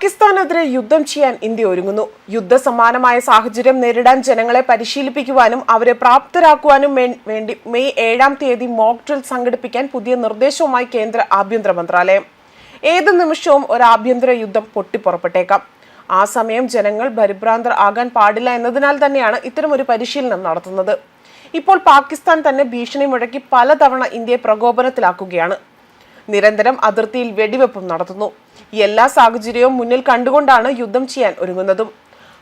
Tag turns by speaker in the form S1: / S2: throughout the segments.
S1: പാകിസ്ഥാനെതിരെ യുദ്ധം ചെയ്യാൻ ഇന്ത്യ ഒരുങ്ങുന്നു. യുദ്ധസമാനമായ സാഹചര്യം നേരിടാൻ ജനങ്ങളെ പരിശീലിപ്പിക്കുവാനും അവരെ പ്രാപ്തരാക്കുവാനും വേണ്ടി മെയ് ഏഴാം തീയതി മോക്ക് ഡ്രിൽ സംഘടിപ്പിക്കാൻ പുതിയ നിർദ്ദേശവുമായി കേന്ദ്ര ആഭ്യന്തര മന്ത്രാലയം. ഏത് നിമിഷവും ഒരു ആഭ്യന്തര യുദ്ധം പൊട്ടിപ്പുറപ്പെട്ടേക്കാം. ആ സമയം ജനങ്ങൾ പരിഭ്രാന്തർ ആകാൻ പാടില്ല എന്നതിനാൽ തന്നെയാണ് ഇത്തരമൊരു പരിശീലനം നടത്തുന്നത്. ഇപ്പോൾ പാകിസ്ഥാൻ തന്നെ ഭീഷണി മുഴക്കി പലതവണ ഇന്ത്യയെ പ്രകോപനത്തിലാക്കുകയാണ്. നിരന്തരം അതിർത്തിയിൽ വെടിവെപ്പും നടത്തുന്നു. എല്ലാ സാഹചര്യവും മുന്നിൽ കണ്ടുകൊണ്ടാണ് യുദ്ധം ചെയ്യാൻ ഒരുങ്ങുന്നതും.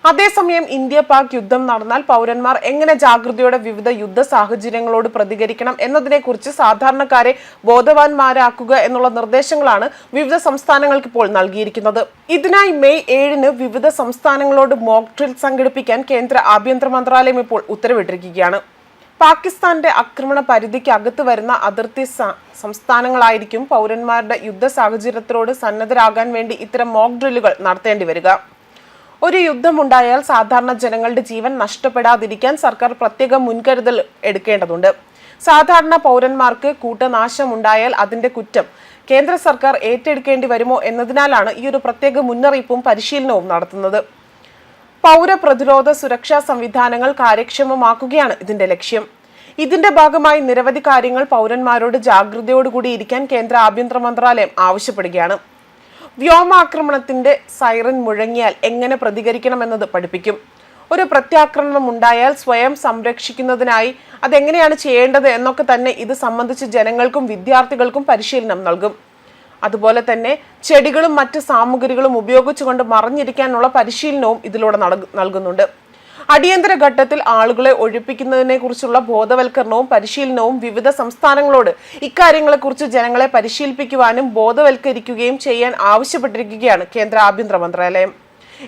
S1: അതേസമയം ഇന്ത്യ പാക് യുദ്ധം നടന്നാൽ പൗരന്മാർ എങ്ങനെ ജാഗ്രതയോടെ വിവിധ യുദ്ധ സാഹചര്യങ്ങളോട് പ്രതികരിക്കണം എന്നതിനെക്കുറിച്ച് സാധാരണക്കാരെ ബോധവാന്മാരാക്കുക എന്നുള്ള നിർദ്ദേശങ്ങളാണ് വിവിധ സംസ്ഥാനങ്ങൾക്ക് ഇപ്പോൾ നൽകിയിരിക്കുന്നത്. ഇതിനായി മെയ് ഏഴിന് വിവിധ സംസ്ഥാനങ്ങളോട് മോക് ഡ്രിൽ സംഘടിപ്പിക്കാൻ കേന്ദ്ര ആഭ്യന്തര മന്ത്രാലയം ഇപ്പോൾ ഉത്തരവിട്ടിരിക്കുകയാണ്. പാകിസ്ഥാന്റെ ആക്രമണ പരിധിക്ക് അകത്ത് വരുന്ന അതിർത്തി സംസ്ഥാനങ്ങളായിരിക്കും പൗരന്മാരുടെ യുദ്ധ സാഹചര്യത്തിനോട് സന്നദ്ധരാകാൻ വേണ്ടി ഇത്തരം മോക്ക് ഡ്രില്ലുകൾ നടത്തേണ്ടി വരിക. ഒരു യുദ്ധമുണ്ടായാൽ സാധാരണ ജനങ്ങളുടെ ജീവൻ നഷ്ടപ്പെടാതിരിക്കാൻ സർക്കാർ പ്രത്യേക മുൻകരുതൽ എടുക്കേണ്ടതുണ്ട്. സാധാരണ പൗരന്മാർക്ക് കൂട്ടനാശം ഉണ്ടായാൽ അതിന്റെ കുറ്റം കേന്ദ്ര സർക്കാർ ഏറ്റെടുക്കേണ്ടി വരുമോ എന്നതിനാലാണ് ഈ ഒരു പ്രത്യേക മുന്നറിയിപ്പും പരിശീലനവും നടത്തുന്നത്. പൗരപ്രതിരോധ സുരക്ഷാ സംവിധാനങ്ങൾ കാര്യക്ഷമമാക്കുകയാണ് ഇതിന്റെ ലക്ഷ്യം. ഇതിന്റെ ഭാഗമായി നിരവധി കാര്യങ്ങൾ പൗരന്മാരോട് ജാഗ്രതയോടുകൂടി ഇരിക്കാൻ കേന്ദ്ര ആഭ്യന്തര മന്ത്രാലയം ആവശ്യപ്പെടുകയാണ്. വ്യോമാക്രമണത്തിന്റെ സൈറൻ മുഴങ്ങിയാൽ എങ്ങനെ പ്രതികരിക്കണമെന്നത് പഠിപ്പിക്കും. ഒരു പ്രത്യാക്രമണം ഉണ്ടായാൽ സ്വയം സംരക്ഷിക്കുന്നതിനായി അതെങ്ങനെയാണ് ചെയ്യേണ്ടത് എന്നൊക്കെ തന്നെ ഇത് സംബന്ധിച്ച് ജനങ്ങൾക്കും വിദ്യാർത്ഥികൾക്കും പരിശീലനം നൽകും. അതുപോലെ തന്നെ ചെടികളും മറ്റ് സാമഗ്രികളും ഉപയോഗിച്ചുകൊണ്ട് മറിഞ്ഞിരിക്കാനുള്ള പരിശീലനവും ഇതിലൂടെ നൽകുന്നുണ്ട്. അടിയന്തര ഘട്ടത്തിൽ ആളുകളെ ഒഴിപ്പിക്കുന്നതിനെ കുറിച്ചുള്ള ബോധവൽക്കരണവും പരിശീലനവും വിവിധ സംസ്ഥാനങ്ങളോട് ഇക്കാര്യങ്ങളെക്കുറിച്ച് ജനങ്ങളെ പരിശീലിപ്പിക്കുവാനും ബോധവൽക്കരിക്കുകയും ചെയ്യാൻ ആവശ്യപ്പെട്ടിരിക്കുകയാണ് കേന്ദ്ര ആഭ്യന്തര മന്ത്രാലയം.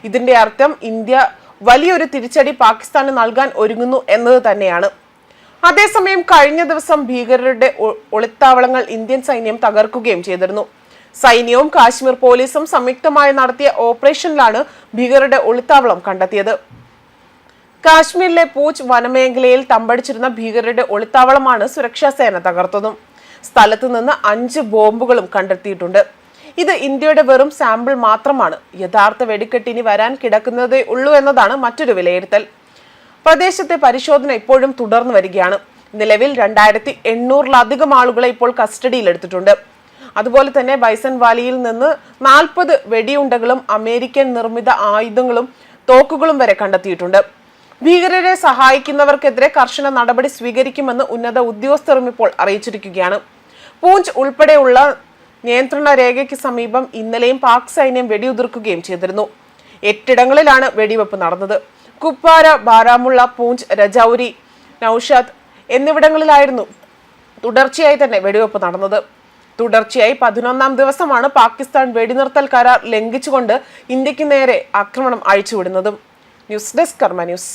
S1: ഇതിന്റെ അർത്ഥം ഇന്ത്യ വലിയൊരു തിരിച്ചടി പാകിസ്ഥാന് നൽകാൻ ഒരുങ്ങുന്നു എന്നത് തന്നെയാണ്. അതേസമയം കഴിഞ്ഞ ദിവസം ഭീകരരുടെ ഒളിത്താവളങ്ങൾ ഇന്ത്യൻ സൈന്യം തകർക്കുകയും ചെയ്തിരുന്നു. സൈന്യവും കാശ്മീർ പോലീസും സംയുക്തമായി നടത്തിയ ഓപ്പറേഷനിലാണ് ഭീകരരുടെ ഒളിത്താവളം കണ്ടെത്തിയത്. കാശ്മീരിലെ പൂച്ച് വനമേഖലയിൽ തമ്പടിച്ചിരുന്ന ഭീകരരുടെ ഒളിത്താവളമാണ് സുരക്ഷാ സേന തകർത്തതും. സ്ഥലത്തു നിന്ന് അഞ്ച് ബോംബുകളും കണ്ടെത്തിയിട്ടുണ്ട്. ഇത് ഇന്ത്യയുടെ വെറും സാമ്പിൾ മാത്രമാണ്. യഥാർത്ഥ വെടിക്കെട്ടിനി വരാൻ കിടക്കുന്നതേ ഉള്ളൂ എന്നതാണ് മറ്റൊരു വിലയിരുത്തൽ. പ്രദേശത്തെ പരിശോധന ഇപ്പോഴും തുടർന്നു വരികയാണ്. നിലവിൽ രണ്ടായിരത്തി എണ്ണൂറിലധികം ആളുകളെ ഇപ്പോൾ കസ്റ്റഡിയിലെടുത്തിട്ടുണ്ട്. അതുപോലെ തന്നെ ബൈസൺ വാലിയിൽ നിന്ന് നാൽപ്പത് വെടിയുണ്ടകളും അമേരിക്കൻ നിർമ്മിത ആയുധങ്ങളും തോക്കുകളും വരെ കണ്ടെത്തിയിട്ടുണ്ട്. ഭീകരരെ സഹായിക്കുന്നവർക്കെതിരെ കർശന നടപടി സ്വീകരിക്കുമെന്ന് ഉന്നത ഉദ്യോഗസ്ഥരും ഇപ്പോൾ അറിയിച്ചിരിക്കുകയാണ്. പൂഞ്ച് ഉൾപ്പെടെയുള്ള നിയന്ത്രണ രേഖയ്ക്ക് സമീപം ഇന്നലെയും പാക് സൈന്യം വെടിയുതിർക്കുകയും ചെയ്തിരുന്നു. എട്ടിടങ്ങളിലാണ് വെടിവെപ്പ് നടന്നത്. കുപ്വാര ബാരാമുള്ള പൂഞ്ച് രജൌരി നൌഷാദ് എന്നിവിടങ്ങളിലായിരുന്നു തുടർച്ചയായി തന്നെ വെടിവെപ്പ് നടന്നത്. തുടർച്ചയായി പതിനൊന്നാം ദിവസമാണ് പാകിസ്ഥാൻ വെടിനിർത്തൽ കരാർ ലംഘിച്ചുകൊണ്ട് ഇന്ത്യയ്ക്ക് നേരെ ആക്രമണം അഴിച്ചുവിടുന്നതും. News desk Karma news.